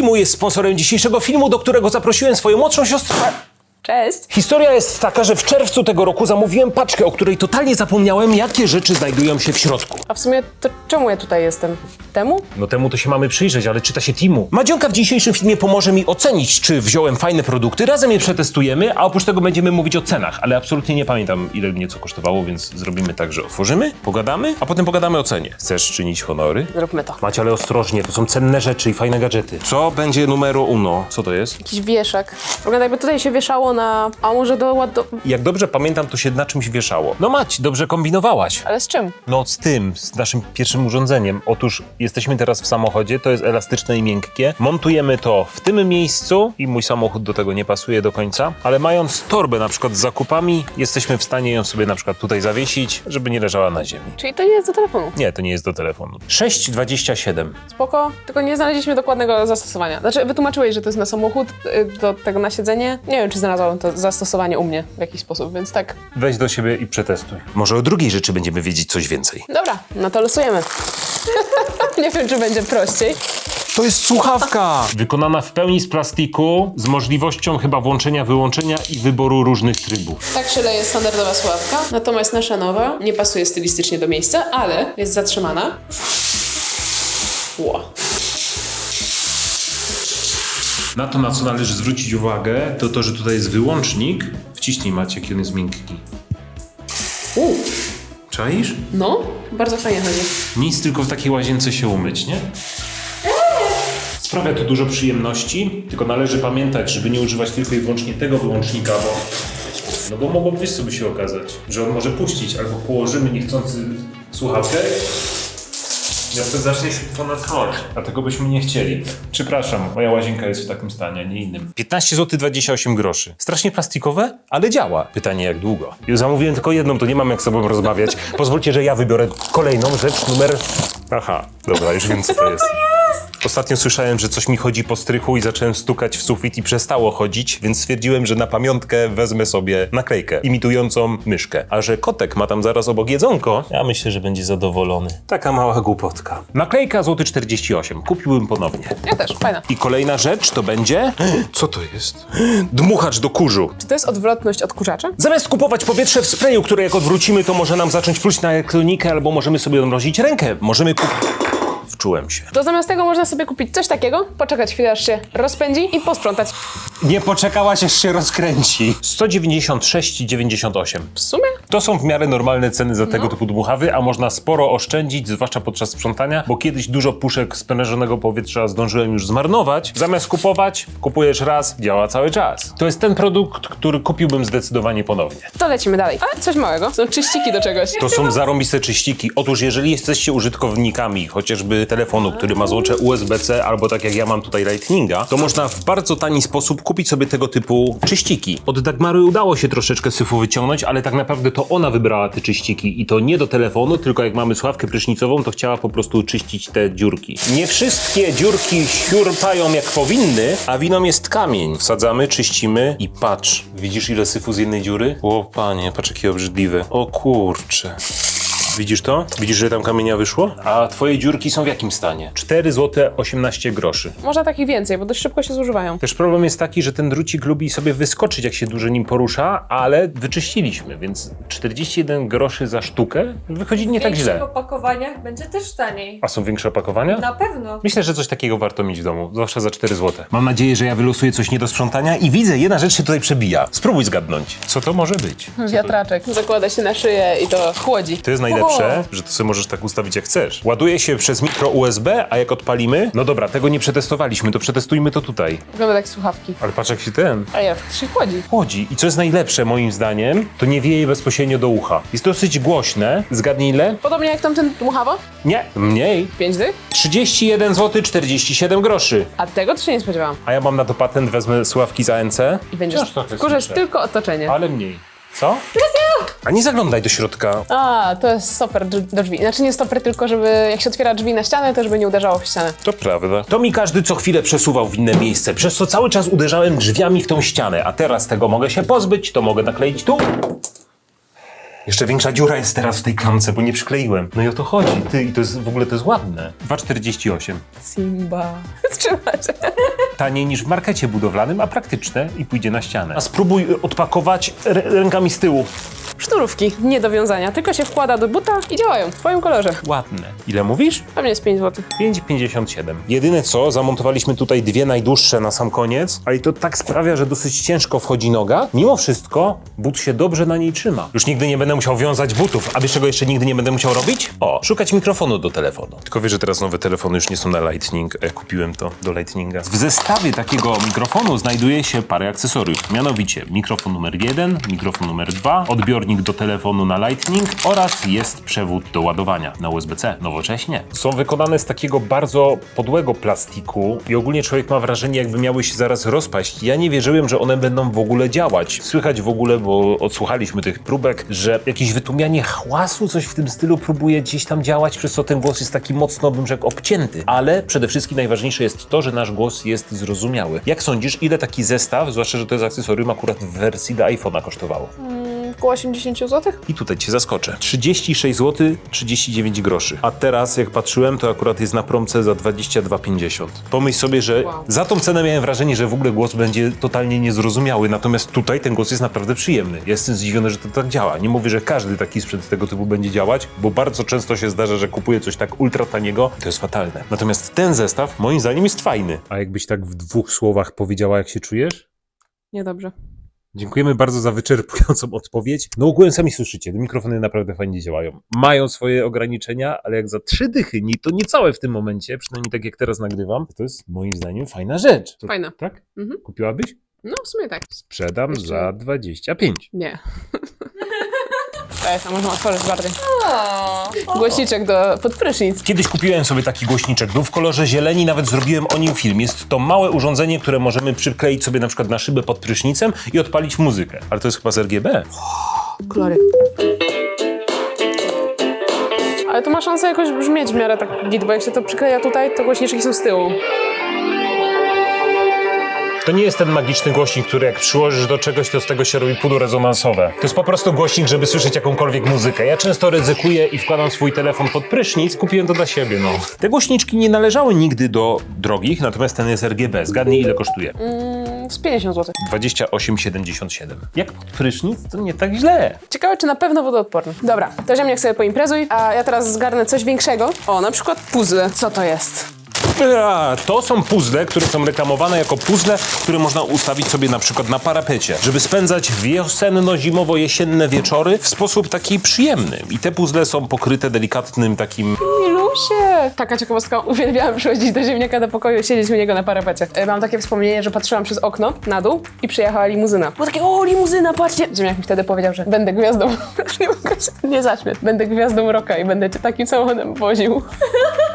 Timu jest sponsorem dzisiejszego filmu, do którego zaprosiłem swoją młodszą siostrę. Cześć. Historia jest taka, że w czerwcu tego roku zamówiłem paczkę, o której totalnie zapomniałem, jakie rzeczy znajdują się w środku. A w sumie to czemu ja tutaj jestem? Temu? No temu to się mamy przyjrzeć, ale czyta się Timu. Madzionka w dzisiejszym filmie pomoże mi ocenić, czy wziąłem fajne produkty, razem je przetestujemy, a oprócz tego będziemy mówić o cenach, ale absolutnie nie pamiętam, ile mnie co kosztowało, więc zrobimy tak, że otworzymy, pogadamy, a potem pogadamy o cenie. Chcesz czynić honory? Zróbmy to. Macie, ale ostrożnie, to są cenne rzeczy i fajne gadżety. Co będzie numero uno? Co to jest? Jakiś wieszak. Wygląda jakby tutaj się wieszało na... A może do ładu... Jak dobrze pamiętam, to się na czymś wieszało. No Mać, dobrze kombinowałaś. Ale z czym? No z tym, z naszym pierwszym urządzeniem. Otóż jesteśmy teraz w samochodzie, to jest elastyczne i miękkie. Montujemy to w tym miejscu i mój samochód do tego nie pasuje do końca, ale mając torbę na przykład z zakupami, jesteśmy w stanie ją sobie na przykład tutaj zawiesić, żeby nie leżała na ziemi. Czyli to nie jest do telefonu. Nie, to nie jest do telefonu. 6,27. Spoko, tylko nie znaleźliśmy dokładnego zastosowania. Znaczy, wytłumaczyłeś, że to jest na samochód, y, do tego na siedzenie. Nie wiem, czy znalazłam to zastosowanie u mnie w jakiś sposób, więc tak. Weź do siebie i przetestuj. Może o drugiej rzeczy będziemy wiedzieć coś więcej. Dobra, no to losujemy. nie wiem, czy będzie prościej. To jest słuchawka! Wykonana w pełni z plastiku, z możliwością chyba włączenia, wyłączenia i wyboru różnych trybów. Tak się leje standardowa sławka, natomiast nasza nowa nie pasuje stylistycznie do miejsca, ale jest zatrzymana. Ło. Na to, na co należy zwrócić uwagę, to to, że tutaj jest wyłącznik. Wciśnij Maciek, on jest miękki. U, Czaisz? no, bardzo fajnie chodzi. Nic, tylko w takiej łazience się umyć, nie? Sprawia to dużo przyjemności, tylko należy pamiętać, żeby nie używać tylko i wyłącznie tego wyłącznika, bo... No bo mogłoby wiesz, co by się okazać, że on może puścić, albo położymy niechcący słuchawkę i wtedy zacznie się to nadchodzić. A tego byśmy nie chcieli. Przepraszam, moja łazienka jest w takim stanie, a nie innym. 15 zł 28 groszy. Strasznie plastikowe, ale działa. Pytanie jak długo? Ja zamówiłem tylko jedną, to nie mam jak z sobą rozmawiać. Pozwólcie, że ja wybiorę kolejną rzecz, numer... Aha, dobra, już wiem co to jest. Ostatnio słyszałem, że coś mi chodzi po strychu i zacząłem stukać w sufit i przestało chodzić, więc stwierdziłem, że na pamiątkę wezmę sobie naklejkę imitującą myszkę. A że kotek ma tam zaraz obok jedzonko, ja myślę, że będzie zadowolony. Taka mała głupotka. Naklejka złoty 48. Kupiłbym ponownie. Ja też, fajna. I kolejna rzecz to będzie... Co to jest? Dmuchacz do kurzu. Czy to jest odwrotność odkurzacza? Zamiast kupować powietrze w sprayu, które jak odwrócimy, to może nam zacząć pluć na elektronikę, albo możemy sobie odmrozić rękę. Możemy kupić... Wczułem się. To zamiast tego można sobie kupić coś takiego, poczekać chwilę aż się rozpędzi i posprzątać. Nie poczekałaś, aż się rozkręci. 196,98. W sumie? To są w miarę normalne ceny za tego typu dmuchawy, a można sporo oszczędzić, zwłaszcza podczas sprzątania, bo kiedyś dużo puszek sprężonego powietrza zdążyłem już zmarnować. Zamiast kupować, kupujesz raz, działa cały czas. To jest ten produkt, który kupiłbym zdecydowanie ponownie. To lecimy dalej. A, coś małego. Są czyściki do czegoś. To są zarąbiste czyściki. Otóż jeżeli jesteście użytkownikami chociażby telefonu, który ma złącze USB-C albo tak jak ja mam tutaj Lightninga, to można w bardzo tani sposób kupić sobie tego typu czyściki. Od Dagmary udało się troszeczkę syfu wyciągnąć, ale tak naprawdę to ona wybrała te czyściki i to nie do telefonu, tylko jak mamy słuchawkę prysznicową, to chciała po prostu czyścić te dziurki. Nie wszystkie dziurki siurpają jak powinny, a winą jest kamień. Wsadzamy, czyścimy i patrz. Widzisz ile syfu z jednej dziury? O panie, patrz jakie obrzydliwe. O kurcze. Widzisz to? Widzisz, że tam kamienia wyszło? A twoje dziurki są w jakim stanie? 4 zł 18 groszy. Można takich więcej, bo dość szybko się zużywają. Też problem jest taki, że ten drucik lubi sobie wyskoczyć, jak się dużo nim porusza, ale wyczyściliśmy, więc 41 groszy za sztukę wychodzi nie W tak większych źle. opakowaniach będzie też taniej. A są większe opakowania? Na pewno. Myślę, że coś takiego warto mieć w domu, zwłaszcza za 4 zł. Mam nadzieję, że ja wylosuję coś nie do sprzątania i widzę, jedna rzecz się tutaj przebija. Spróbuj zgadnąć. Co to może być? Wiatraczek. Zakłada się na szyję i to chłodzi. To jest najlepsze, że to sobie możesz tak ustawić jak chcesz. Ładuje się przez mikro USB, a jak odpalimy... No dobra, tego nie przetestowaliśmy, to przetestujmy to tutaj. Wygląda jak słuchawki. Ale patrz jak się ten... A jak się chłodzi. Chłodzi. I co jest najlepsze moim zdaniem, to nie wieje bezpośrednio do ucha. Jest dosyć głośne. Zgadnij ile? Podobnie jak tamten dmuchawo? Nie. Mniej. 5 dych? 31 zł 47 groszy. A tego to się nie spodziewałam. A ja mam na to patent, wezmę sławki za ANC. I będziesz Wciąż trochę wkurzać słyszę. tylko otoczenie. Ale mniej. Co? A nie zaglądaj do środka. A, to jest stoper dr- do drzwi. Znaczy nie stoper, tylko żeby jak się otwiera drzwi na ścianę, to żeby nie uderzało w ścianę. To prawda. To mi każdy co chwilę przesuwał w inne miejsce, przez co cały czas uderzałem drzwiami w tą ścianę, a teraz tego mogę się pozbyć, to mogę nakleić tu. Jeszcze większa dziura jest teraz w tej klamce, bo nie przykleiłem. No i o to chodzi. Ty, i to jest w ogóle to jest ładne. 2,48. Simba. Trzyma się. taniej niż w markecie budowlanym, a praktyczne i pójdzie na ścianę. A spróbuj odpakować rękami z tyłu. Sznurówki, nie do wiązania, tylko się wkłada do buta i działają w twoim kolorze. Ładne. Ile mówisz? Pewnie jest 5 zł. 5,57. Jedyne co, zamontowaliśmy tutaj dwie najdłuższe na sam koniec, ale i to tak sprawia, że dosyć ciężko wchodzi noga. Mimo wszystko, but się dobrze na niej trzyma. Już nigdy nie będę musiał wiązać butów. A wiesz czego jeszcze nigdy nie będę musiał robić? O, szukać mikrofonu do telefonu. Tylko wiesz, że teraz nowe telefony już nie są na Lightning. E, kupiłem to do Lightninga. W zestawie takiego mikrofonu znajduje się parę akcesoriów. Mianowicie mikrofon numer jeden, mikrofon numer dwa, odbiornik do telefonu na Lightning oraz jest przewód do ładowania na USB-C. Nowocześnie. Są wykonane z takiego bardzo podłego plastiku i ogólnie człowiek ma wrażenie, jakby miały się zaraz rozpaść. Ja nie wierzyłem, że one będą w ogóle działać. Słychać w ogóle, bo odsłuchaliśmy tych próbek, że jakieś wytłumianie hałasu, coś w tym stylu próbuje gdzieś tam działać, przez co ten głos jest taki mocno, bym rzekł, obcięty. Ale przede wszystkim najważniejsze jest to, że nasz głos jest zrozumiały. Jak sądzisz, ile taki zestaw, zwłaszcza, że to jest akcesorium, akurat w wersji do iPhone'a kosztowało? Około 80 zł? I tutaj cię zaskoczę. 36 zł 39 groszy. A teraz, jak patrzyłem, to akurat jest na promce za 22,50. Pomyśl sobie, że Wow. za tą cenę miałem wrażenie, że w ogóle głos będzie totalnie niezrozumiały, natomiast tutaj ten głos jest naprawdę przyjemny. Ja Jestem zdziwiony, że to tak działa. Nie mówię, że każdy taki sprzęt tego typu będzie działać, bo bardzo często się zdarza, że kupuję coś tak ultra taniego, to jest fatalne. Natomiast ten zestaw moim zdaniem jest fajny. A jakbyś tak w dwóch słowach powiedziała, jak się czujesz? Niedobrze. Dziękujemy bardzo za wyczerpującą odpowiedź. No ogółem sami słyszycie, te mikrofony naprawdę fajnie działają. Mają swoje ograniczenia, ale jak za trzy dychy, nie, to niecałe w tym momencie, przynajmniej tak jak teraz nagrywam, to jest moim zdaniem fajna rzecz. To, Fajna. Tak? Mhm. Kupiłabyś? No w sumie tak. Sprzedam Jeszcze za 25. Nie. Cześć, a można otworzyć bardziej. Głośniczek do pod prysznic. Kiedyś kupiłem sobie taki głośniczek, był w kolorze zieleni, nawet zrobiłem o nim film. Jest to małe urządzenie, które możemy przykleić sobie na przykład na szybę pod prysznicem i odpalić muzykę. Ale to jest chyba z RGB. Kolory. Ale to ma szansę jakoś brzmieć w miarę tak git, bo jak się to przykleja tutaj, to głośniczki są z tyłu. To nie jest ten magiczny głośnik, który jak przyłożysz do czegoś, to z tego się robi pudło rezonansowe. To jest po prostu głośnik, żeby słyszeć jakąkolwiek muzykę. Ja często ryzykuję i wkładam swój telefon pod prysznic, kupiłem to dla siebie, no. Te głośniczki nie należały nigdy do drogich, natomiast ten jest RGB. Zgadnij ile kosztuje. Mm, z 50 zł. 28,77. Jak pod prysznic, to nie tak źle. Ciekawe, czy na pewno wodoodporny. Dobra, to ziemniak sobie poimprezuj, a ja teraz zgarnę coś większego. O, na przykład puzzle. Co to jest? To są puzzle, które są reklamowane jako puzzle, które można ustawić sobie na przykład na parapecie, żeby spędzać wiosenno-zimowo-jesienne wieczory w sposób taki przyjemny. I te puzzle są pokryte delikatnym takim Milusie! Taka ciekawostka, uwielbiałam przychodzić do ziemniaka do pokoju, siedzieć u niego na parapecie. E, Mam takie wspomnienie, że patrzyłam przez okno na dół i przyjechała limuzyna. Było takie, o limuzyna, patrzcie! Ziemniak mi wtedy powiedział, że będę gwiazdą, nie mogę się nie zaśmiać, będę gwiazdą roka i będę cię takim samochodem woził.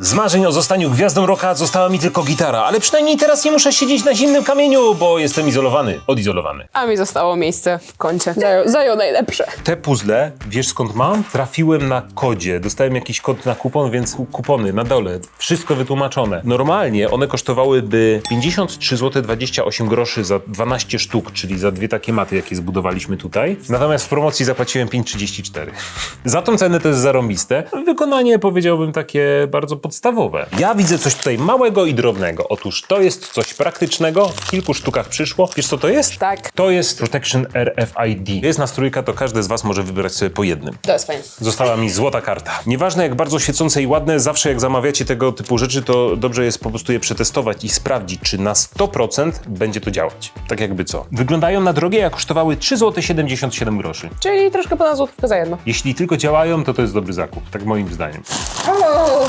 Z marzeń o zostaniu gwiazdą rocka została mi tylko gitara, ale przynajmniej teraz nie muszę siedzieć na zimnym kamieniu, bo jestem izolowany, odizolowany. A mi zostało miejsce w kącie. Zajął, zajął najlepsze. Te puzzle, wiesz skąd mam? Trafiłem na kodzie. Dostałem jakiś kod na kupon, więc kupony na dole. Wszystko wytłumaczone. Normalnie one kosztowałyby 53 zł 28 groszy za 12 sztuk, czyli za dwie takie maty, jakie zbudowaliśmy tutaj. Natomiast w promocji zapłaciłem 5,34. za tą cenę to jest zarąbiste. Wykonanie powiedziałbym takie bardzo podstawowe. Ja widzę coś tutaj małego i drobnego. Otóż to jest coś praktycznego. W kilku sztukach przyszło. Wiesz co to jest? Tak. To jest Protection RFID. Jest nastrójka, to każdy z Was może wybrać sobie po jednym. To jest fajne. Została mi złota karta. Nieważne jak bardzo świecące i ładne, zawsze jak zamawiacie tego typu rzeczy, to dobrze jest po prostu je przetestować i sprawdzić, czy na 100% będzie to działać. Tak jakby co. Wyglądają na drogie, a kosztowały 3 zł 77 groszy. Czyli troszkę ponad złotówkę za jedno. Jeśli tylko działają, to to jest dobry zakup, tak moim zdaniem.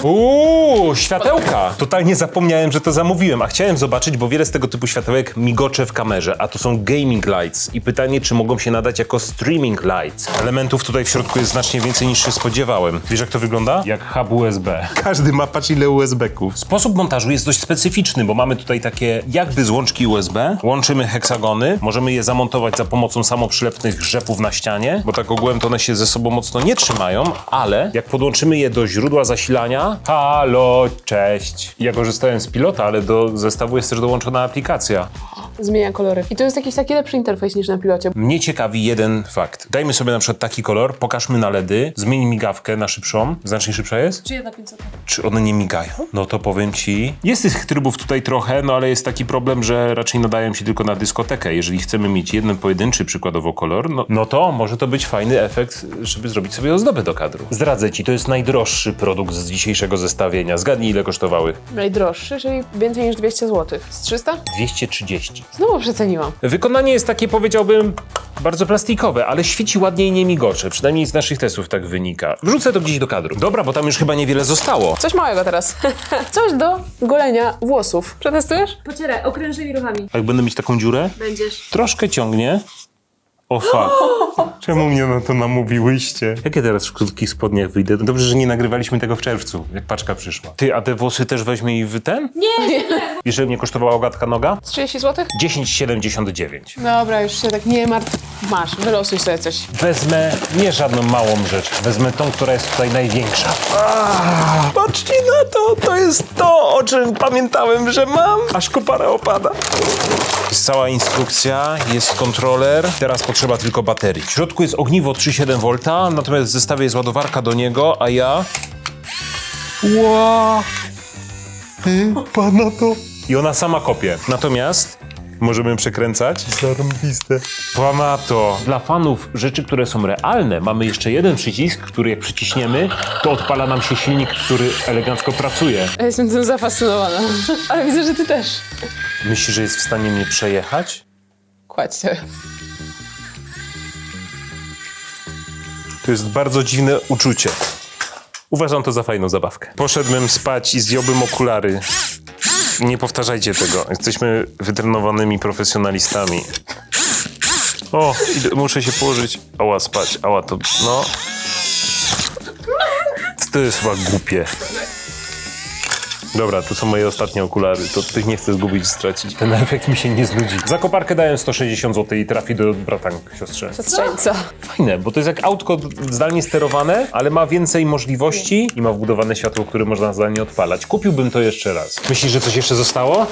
Uuu, światełka! Totalnie zapomniałem, że to zamówiłem, a chciałem zobaczyć, bo wiele z tego typu światełek migocze w kamerze, a to są gaming lights i pytanie, czy mogą się nadać jako streaming lights. Elementów tutaj w środku jest znacznie więcej niż się spodziewałem. Wiesz jak to wygląda? Jak hub USB. Każdy ma patrz ile USB-ków. Sposób montażu jest dość specyficzny, bo mamy tutaj takie jakby złączki USB, łączymy heksagony, możemy je zamontować za pomocą samoprzylepnych rzepów na ścianie, bo tak ogółem to one się ze sobą mocno nie trzymają, ale jak podłączymy je do źródła zasilania, halo, cześć. Ja korzystałem z pilota, ale do zestawu jest też dołączona aplikacja. Zmienia kolory. I to jest jakiś taki lepszy interfejs niż na pilocie. Mnie ciekawi jeden fakt. Dajmy sobie na przykład taki kolor, pokażmy na LEDy, zmień migawkę na szybszą. Znacznie szybsza jest? Czy jedna pięćseta? Czy one nie migają? No to powiem ci. Jest tych trybów tutaj trochę, no ale jest taki problem, że raczej nadają się tylko na dyskotekę. Jeżeli chcemy mieć jeden pojedynczy przykładowo kolor, no, no to może to być fajny efekt, żeby zrobić sobie ozdobę do kadru. Zdradzę ci, to jest najdroższy produkt z dzisiejszego zestawienia. Zgadnij ile kosztowały? Najdroższy, czyli więcej niż 200 zł. Z 300? 230. Znowu przeceniłam. Wykonanie jest takie, powiedziałbym, bardzo plastikowe, ale świeci ładnie i nie migocze. Przynajmniej z naszych testów tak wynika. Wrzucę to gdzieś do kadru. Dobra, bo tam już chyba niewiele zostało. Coś małego teraz. Coś do golenia włosów. Przetestujesz? Pocieraj, okrężymi ruchami. A jak będę mieć taką dziurę? Będziesz. Troszkę ciągnie. O fuck. Czemu mnie na to namówiłyście? Jak ja teraz w krótkich spodniach wyjdę? Dobrze, że nie nagrywaliśmy tego w czerwcu, jak paczka przyszła. Ty, a te włosy też weźmie i w ten? Nie, ile mnie kosztowała ogatka noga? Z 30 zł? 10,79. Dobra, już się tak nie martw. Masz, wylosuj sobie coś. Wezmę nie żadną małą rzecz, wezmę tą, która jest tutaj największa. Ah, patrzcie na to, to jest to, o czym pamiętałem, że mam. Aż kopara opada. Jest cała instrukcja, jest kontroler, teraz potrzeba tylko baterii. W środku jest ogniwo 3,7 V, natomiast w zestawie jest ładowarka do niego, a ja... Ła! Pana to... I ona sama kopie. Natomiast możemy przekręcać. Zarąbiste. Płamato. Dla fanów rzeczy, które są realne, mamy jeszcze jeden przycisk, który jak przyciśniemy, to odpala nam się silnik, który elegancko pracuje. Ja Jestem tym zafascynowana. Ale widzę, że ty też. Myślisz, że jest w stanie mnie przejechać? Kładź się. To jest bardzo dziwne uczucie. Uważam to za fajną zabawkę. Poszedłbym spać i zdjąłbym okulary. Nie powtarzajcie tego. Jesteśmy wytrenowanymi profesjonalistami. O, idę, muszę się położyć. Ała, spać. Ała, to... no... To jest chyba głupie. Dobra, to są moje ostatnie okulary. To tych nie chcę zgubić i stracić. Ten efekt mi się nie znudzi. Za koparkę dałem 160 zł i trafi do bratank siostrze. Strzelca. Fajne, bo to jest jak autko zdalnie sterowane, ale ma więcej możliwości i ma wbudowane światło, które można zdalnie odpalać. Kupiłbym to jeszcze raz. Myślisz, że coś jeszcze zostało?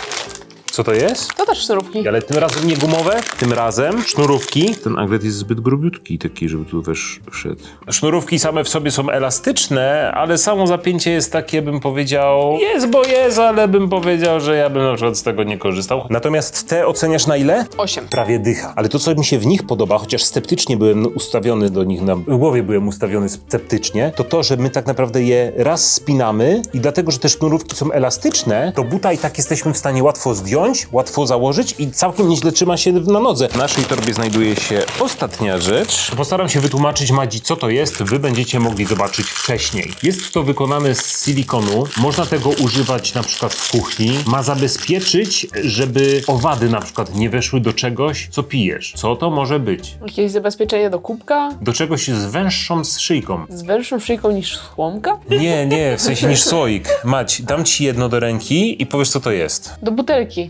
Co to jest? To też sznurówki. Ale tym razem nie gumowe, tym razem sznurówki. Ten aglet jest zbyt grubiutki taki, żeby tu wesz, wszedł. Sznurówki same w sobie są elastyczne, ale samo zapięcie jest takie, bym powiedział, jest bo jest, ale bym powiedział, że ja bym na przykład z tego nie korzystał. Natomiast te oceniasz na ile? 8. prawie dycha. Ale to, co mi się w nich podoba, chociaż sceptycznie byłem ustawiony do nich, na, w głowie byłem ustawiony sceptycznie, to to, że my tak naprawdę je raz spinamy i dlatego, że te sznurówki są elastyczne, to buta i tak jesteśmy w stanie łatwo zdjąć, łatwo założyć i całkiem nieźle trzyma się na nodze. W naszej torbie znajduje się ostatnia rzecz. Postaram się wytłumaczyć Madzi, co to jest. Wy będziecie mogli zobaczyć wcześniej. Jest to wykonane z silikonu. Można tego używać na przykład w kuchni. Ma zabezpieczyć, żeby owady na przykład nie weszły do czegoś, co pijesz. Co to może być? Jakieś zabezpieczenie do kubka? Do czegoś z węższą szyjką. Z węższą szyjką niż słomka? Nie, nie, w sensie niż słoik. Mać, dam ci jedno do ręki i powiesz, co to jest. Do butelki.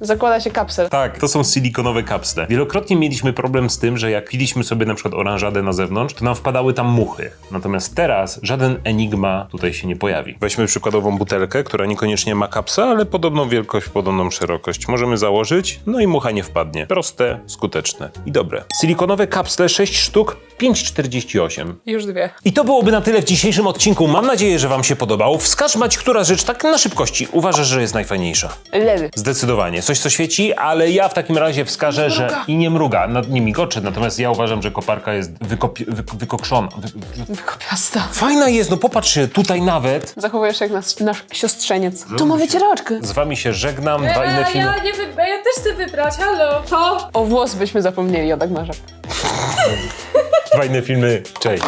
Zakłada się kapsel. Tak, to są silikonowe kapsle. Wielokrotnie mieliśmy problem z tym, że jak piliśmy sobie na przykład oranżadę na zewnątrz, to nam wpadały tam muchy. Natomiast teraz żaden enigma tutaj się nie pojawi. Weźmy przykładową butelkę, która niekoniecznie ma kapsę, ale podobną wielkość, podobną szerokość. Możemy założyć, no i mucha nie wpadnie. Proste, skuteczne i dobre. Silikonowe kapsle 6 sztuk, 5,48. Już dwie. I to byłoby na tyle w dzisiejszym odcinku. Mam nadzieję, że Wam się podobał. Wskaż Mać, która rzecz tak na szybkości uważasz, że jest najfajniejsza. Ledy. Zdecydowanie. Coś, co świeci, ale ja w takim razie wskażę, że i nie mruga, nad nimi gocze. Natomiast ja uważam, że koparka jest wykopi- wy- wykokszona. Wy- wy- Wykopiasta. Fajna jest, no popatrz się, tutaj nawet. Zachowujesz się jak nasz, nasz siostrzeniec. Tu ma wycieraczkę. Z Wami się żegnam. Dwa inne filmy. ja, nie wy... ja też chcę wybrać, halo. To? O włos byśmy zapomnieli o Dagmarze. Dwa inne filmy. Cześć.